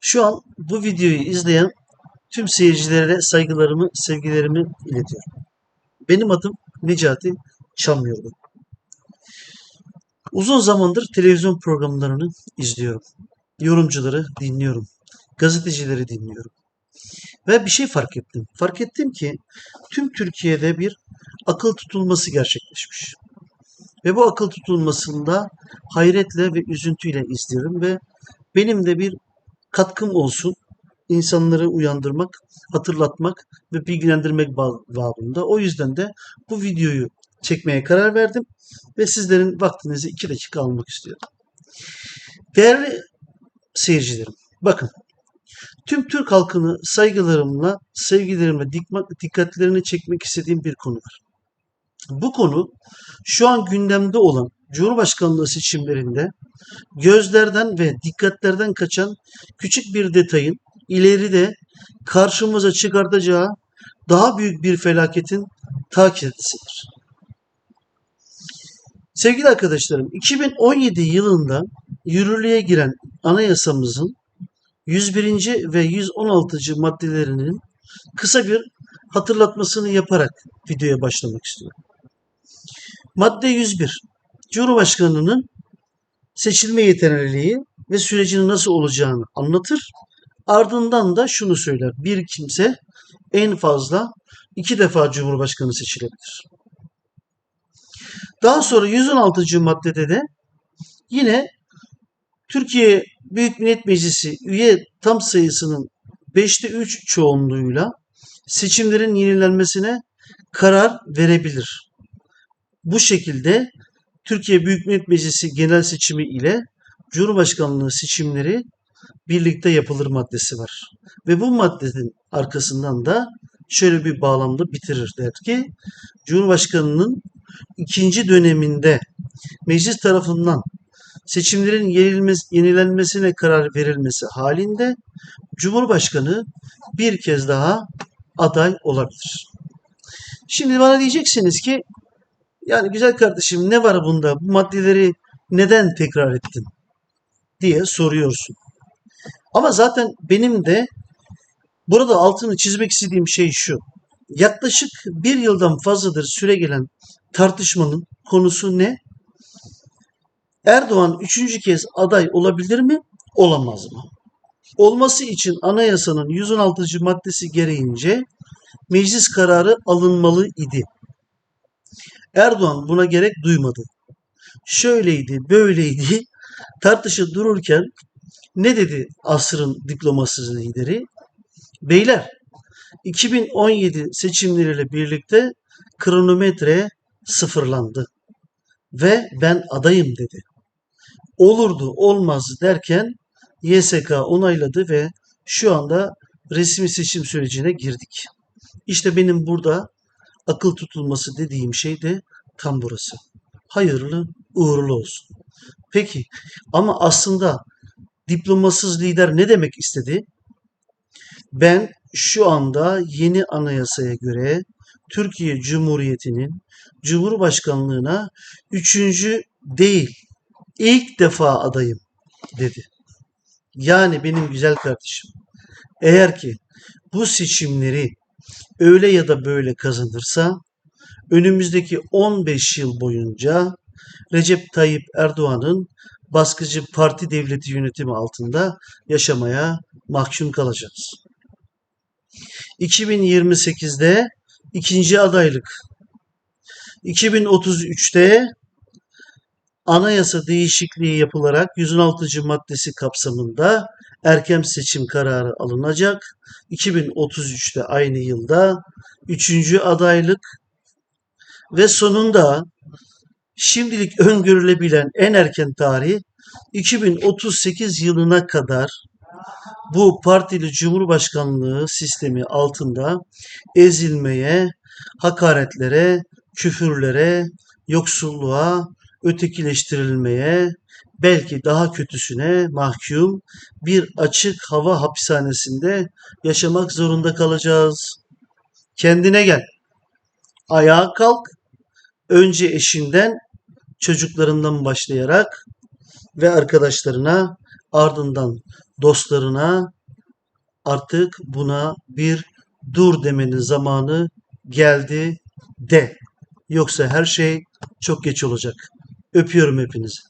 Şu an bu videoyu izleyen tüm seyircilere saygılarımı, sevgilerimi iletiyorum. Benim adım Necati Çamyurdu. Uzun zamandır televizyon programlarını izliyorum. Yorumcuları dinliyorum. Gazetecileri dinliyorum. Ve bir şey fark ettim. Fark ettim ki tüm Türkiye'de bir akıl tutulması gerçekleşmiş. Ve bu akıl tutulmasında hayretle ve üzüntüyle izliyorum ve benim de bir katkım olsun. insanları uyandırmak, hatırlatmak ve bilgilendirmek ba- babında. O yüzden de bu videoyu çekmeye karar verdim ve sizlerin vaktinizi iki dakika almak istiyorum. Değerli seyircilerim, bakın tüm Türk halkını saygılarımla, sevgilerimle dikkatlerini çekmek istediğim bir konu var. Bu konu şu an gündemde olan Cumhurbaşkanlığı seçimlerinde gözlerden ve dikkatlerden kaçan küçük bir detayın ileride karşımıza çıkartacağı daha büyük bir felaketin ta kendisidir. Sevgili arkadaşlarım, 2017 yılında yürürlüğe giren anayasamızın 101. ve 116. maddelerinin kısa bir hatırlatmasını yaparak videoya başlamak istiyorum. Madde 101. Cumhurbaşkanının seçilme yeterliliği ve sürecinin nasıl olacağını anlatır. Ardından da şunu söyler. Bir kimse en fazla iki defa Cumhurbaşkanı seçilebilir. Daha sonra 116. maddede de yine Türkiye Büyük Millet Meclisi üye tam sayısının 5'te 3 çoğunluğuyla seçimlerin yenilenmesine karar verebilir. Bu şekilde Türkiye Büyük Millet Meclisi genel seçimi ile Cumhurbaşkanlığı seçimleri birlikte yapılır maddesi var. Ve bu maddenin arkasından da şöyle bir bağlamda bitirir der ki Cumhurbaşkanının ikinci döneminde meclis tarafından seçimlerin yenilenmesine karar verilmesi halinde Cumhurbaşkanı bir kez daha aday olabilir. Şimdi bana diyeceksiniz ki yani güzel kardeşim ne var bunda? Bu maddeleri neden tekrar ettin? diye soruyorsun. Ama zaten benim de burada altını çizmek istediğim şey şu. Yaklaşık bir yıldan fazladır süre gelen tartışmanın konusu ne? Erdoğan üçüncü kez aday olabilir mi? Olamaz mı? Olması için anayasanın 116. maddesi gereğince meclis kararı alınmalı idi. Erdoğan buna gerek duymadı. Şöyleydi, böyleydi tartışı dururken ne dedi asrın diplomasız lideri? Beyler 2017 seçimleriyle birlikte kronometre sıfırlandı ve ben adayım dedi. Olurdu olmazdı derken YSK onayladı ve şu anda resmi seçim sürecine girdik. İşte benim burada akıl tutulması dediğim şey de tam burası. Hayırlı uğurlu olsun. Peki ama aslında diplomasız lider ne demek istedi? Ben şu anda yeni anayasaya göre Türkiye Cumhuriyeti'nin Cumhurbaşkanlığına üçüncü değil ilk defa adayım dedi. Yani benim güzel kardeşim eğer ki bu seçimleri öyle ya da böyle kazanırsa önümüzdeki 15 yıl boyunca Recep Tayyip Erdoğan'ın baskıcı parti devleti yönetimi altında yaşamaya mahkum kalacağız. 2028'de ikinci adaylık, 2033'te anayasa değişikliği yapılarak 116. maddesi kapsamında erken seçim kararı alınacak. 2033'te aynı yılda üçüncü adaylık ve sonunda şimdilik öngörülebilen en erken tarih 2038 yılına kadar bu partili cumhurbaşkanlığı sistemi altında ezilmeye, hakaretlere, küfürlere, yoksulluğa, ötekileştirilmeye, belki daha kötüsüne mahkum bir açık hava hapishanesinde yaşamak zorunda kalacağız. Kendine gel. Ayağa kalk. Önce eşinden, çocuklarından başlayarak ve arkadaşlarına ardından dostlarına artık buna bir dur demenin zamanı geldi de. Yoksa her şey çok geç olacak. Öpüyorum hepinizi.